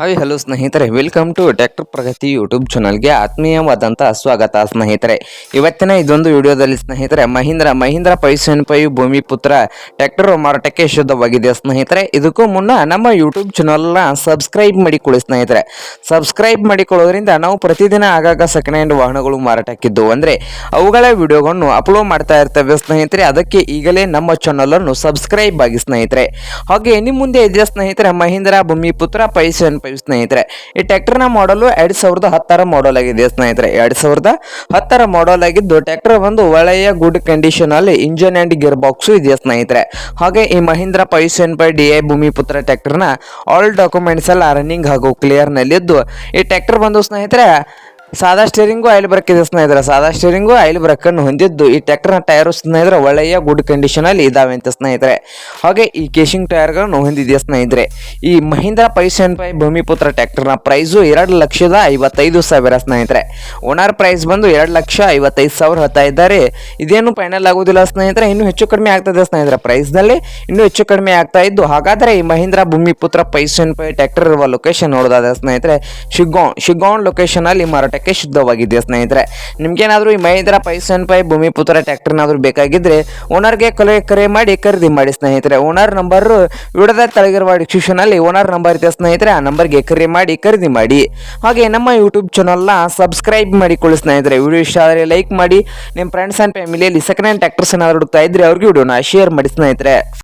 Hi hello ಸ್ನೇಹಿತರೆ. Welcome to doctor Pragati YouTube ಚಾನಲ್ಗೆ ಆತ್ಮೀಯವಾದಂಥ ಸ್ವಾಗತ ಸ್ನೇಹಿತರೆ. ಇವತ್ತಿನ ಇದೊಂದು ವಿಡಿಯೋದಲ್ಲಿ ಸ್ನೇಹಿತರೆ, ಮಹೀಂದ್ರ ಮಹೀಂದ್ರ ಪೈಸನ್ ಪೈ ಭೂಮಿ ಪುತ್ರ ಟ್ಯಾಕ್ಟರ್ ಮಾರಾಟಕ್ಕೆ ಶುದ್ಧವಾಗಿದೆ ಸ್ನೇಹಿತರೆ. ಇದಕ್ಕೂ ಮುನ್ನ ನಮ್ಮ ಯೂಟ್ಯೂಬ್ ಚಾನಲ್ನ ಸಬ್ಸ್ಕ್ರೈಬ್ ಮಾಡಿಕೊಳ್ಳಿ ಸ್ನೇಹಿತರೆ. ಸಬ್ಸ್ಕ್ರೈಬ್ ಮಾಡಿಕೊಳ್ಳೋದ್ರಿಂದ ನಾವು ಪ್ರತಿದಿನ ಆಗಾಗ ಸೆಕೆಂಡ್ ಹ್ಯಾಂಡ್ ವಾಹನಗಳು ಮಾರಾಟಕ್ಕಿದ್ದು. ಅಂದರೆ ಅವುಗಳ ವಿಡಿಯೋಗಳನ್ನು ಅಪ್ಲೋಡ್ ಮಾಡ್ತಾ ಇರ್ತೇವೆ ಸ್ನೇಹಿತರೆ. ಅದಕ್ಕೆ ಈಗಲೇ ನಮ್ಮ ಚಾನಲನ್ನು ಸಬ್ಸ್ಕ್ರೈಬ್ ಆಗಿ ಸ್ನೇಹಿತರೆ. ಹಾಗೆ ನಿಮ್ಮ ಮುಂದೆ ಇದೆಯಾ ಸ್ನೇಹಿತರೆ, ಮಹೀಂದ್ರ ಭೂಮಿ ಪುತ್ರ ಪೈಸನ್ ಸ್ನೇಹಿತರೆ. ಈ ಟ್ರ್ಯಾಕ್ಟರ್ನ ಮಾಡಲು ಎರಡು ಸಾವಿರದ ಹತ್ತರ ಮಾಡಲ್ ಆಗಿದೆ ಸ್ನೇಹಿತರೆ. ಎರಡು ಸಾವಿರದ ಹತ್ತರ ಮಾಡಲ್ ಆಗಿದ್ದು, ಟ್ರ್ಯಾಕ್ಟರ್ ಒಂದು ಒಳ್ಳೆಯ ಗುಡ್ ಕಂಡೀಷನ್ ಅಲ್ಲಿ ಇಂಜಿನ್ ಅಂಡ್ ಗೇರ್ ಬಾಕ್ಸ್ ಇದೆ ಸ್ನೇಹಿತರೆ. ಹಾಗೆ ಈ Mahindra five seven five D I Bhumiputra ಟ್ರ್ಯಾಕ್ಟರ್ನ ಆಲ್ ಡಾಕ್ಯುಮೆಂಟ್ಸ್ ಎಲ್ಲ ರನ್ನಿಂಗ್ ಹಾಗೂ ಕ್ಲಿಯರ್ ನಲ್ಲಿದ್ದು, ಈ ಟ್ರ್ಯಾಕ್ಟರ್ ಬಂದು ಸ್ನೇಹಿತರೆ ಸಾದಾ ಸ್ಟೇರಿಂಗು ಆಯಿಲ್ ಬ್ರೇಕ್ ಇದೆ ಸ್ನೇಹಿತರೆ. ಸಾದಾ ಸ್ಟೇರಿಂಗು ಆಯಿಲ್ ಬ್ರೇಕ್ ಅನ್ನು ಹೊಂದಿದ್ದು ಈ ಟ್ರ್ಯಾಕ್ಟರ್ನ ಟೈರು ಸ್ನೇಹಿತರೆ, ಒಳ್ಳೆಯ ಗುಡ್ ಕಂಡೀಷನ್ ಅಲ್ಲಿ ಇದಾವೆ ಅಂತ ಸ್ನೇಹಿತರೆ. ಹಾಗೆ ಈ ಕೇಶಿಂಗ್ ಟೈರ್ಗಳನ್ನು ಹೊಂದಿದೆಯಾ ಸ್ನೇಹಿತರೆ? ಈ ಮಹೀಂದ್ರ ಪೈಸನ್ ಪೈ ಭೂಮಿಪುತ್ರ ಟ್ರ್ಯಾಕ್ಟರ್ನ ಪ್ರೈಸು ಎರಡು ಲಕ್ಷದ ಐವತ್ತೈದು ಸಾವಿರ ಸ್ನೇಹಿತರೆ. ಓನರ್ ಪ್ರೈಸ್ ಬಂದು ಎರಡು ಲಕ್ಷ ಐವತ್ತೈದು ಸಾವಿರ ಹೇಳ್ತಾ ಇದ್ದಾರೆ. ಇದೇನು ಫೈನಲ್ ಆಗೋದಿಲ್ಲ ಸ್ನೇಹಿತರೆ, ಇನ್ನೂ ಹೆಚ್ಚು ಕಡಿಮೆ ಆಗ್ತದೆ ಸ್ನೇಹಿತರೆ. ಪ್ರೈಸ್ನಲ್ಲಿ ಇನ್ನೂ ಹೆಚ್ಚು ಕಡಿಮೆ ಆಗ್ತಾ ಇದ್ದು, ಹಾಗಾದರೆ ಈ ಮಹೀಂದ್ರ ಭೂಮಿಪುತ್ರ ಪೈಸನ್ ಪೈ ಟ್ರ್ಯಾಕ್ಟರ್ ಇರುವ ಲೊಕೇಶನ್ ನೋಡೋದಾದ ಸ್ನೇಹಿತರೆ ಶಿಗ್ಗಾಂವ್ ಶಿಗ್ಗಾಂವ್ ಲೊಕೇಶನ್ ಅಲ್ಲಿ ಮಾರಾಟಕ್ಕೆ ಶುದ್ಧವಾಗಿದೆ, ಸ್ನೇಹಿತರೆ. ನಿಮ್ಗೇನಾದ್ರೂ ಈ ಮಹೇಂದ್ರ ಪೈಸನ್ ಪೈ ಭೂಮಿಪುತ್ರ ಟ್ಯಾಕ್ಟರ್ನಾದರೂ ಬೇಕಾಗಿದ್ರೆ ಓನರ್ಗೆ ಕರೆ ಕರೆ ಮಾಡಿ ಖರೀದಿ ಮಾಡಿ, ಸ್ನೇಹಿತರೆ. ಓನರ್ ನಂಬರ್ ವಿಡದ ತಳಗಿರುವ ಡಿಸ್ಕ್ರಿಪ್ಷನ್ ಅಲ್ಲಿ ಓನರ್ ನಂಬರ್ ಇದೆ, ಸ್ನೇಹಿತರೆ. ಆ ನಂಬರ್ಗೆ ಕರೆ ಮಾಡಿ, ಖರೀದಿ ಮಾಡಿ. ಹಾಗೆ ನಮ್ಮ ಯೂಟ್ಯೂಬ್ ಚಾನಲ್ನ ಸಬ್ಸ್ಕ್ರೈಬ್ ಮಾಡಿಕೊಳ್ಳಿ, ಸ್ನೇಹಿತರೆ. ವಿಡಿಯೋ ಇಷ್ಟ ಆದರೆ ಲೈಕ್ ಮಾಡಿ. ನಿಮ್ಮ ಫ್ರೆಂಡ್ಸ್ ಆ್ಯಂಡ್ ಫ್ಯಾಮಿಲಿಯಲ್ಲಿ ಸೆಕೆಂಡ್ ಹ್ಯಾಂಡ್ ಟ್ಯಾಕ್ಟರ್ಸ್ ಏನಾದರೂ ಹುಡುಕ್ತಾ ಇದ್ರೆ ಅವ್ರಿಗೆ ವಿಡಿಯೋನ ಶೇರ್ ಮಾಡಿ, ಸ್ನೇಹಿತರೆ.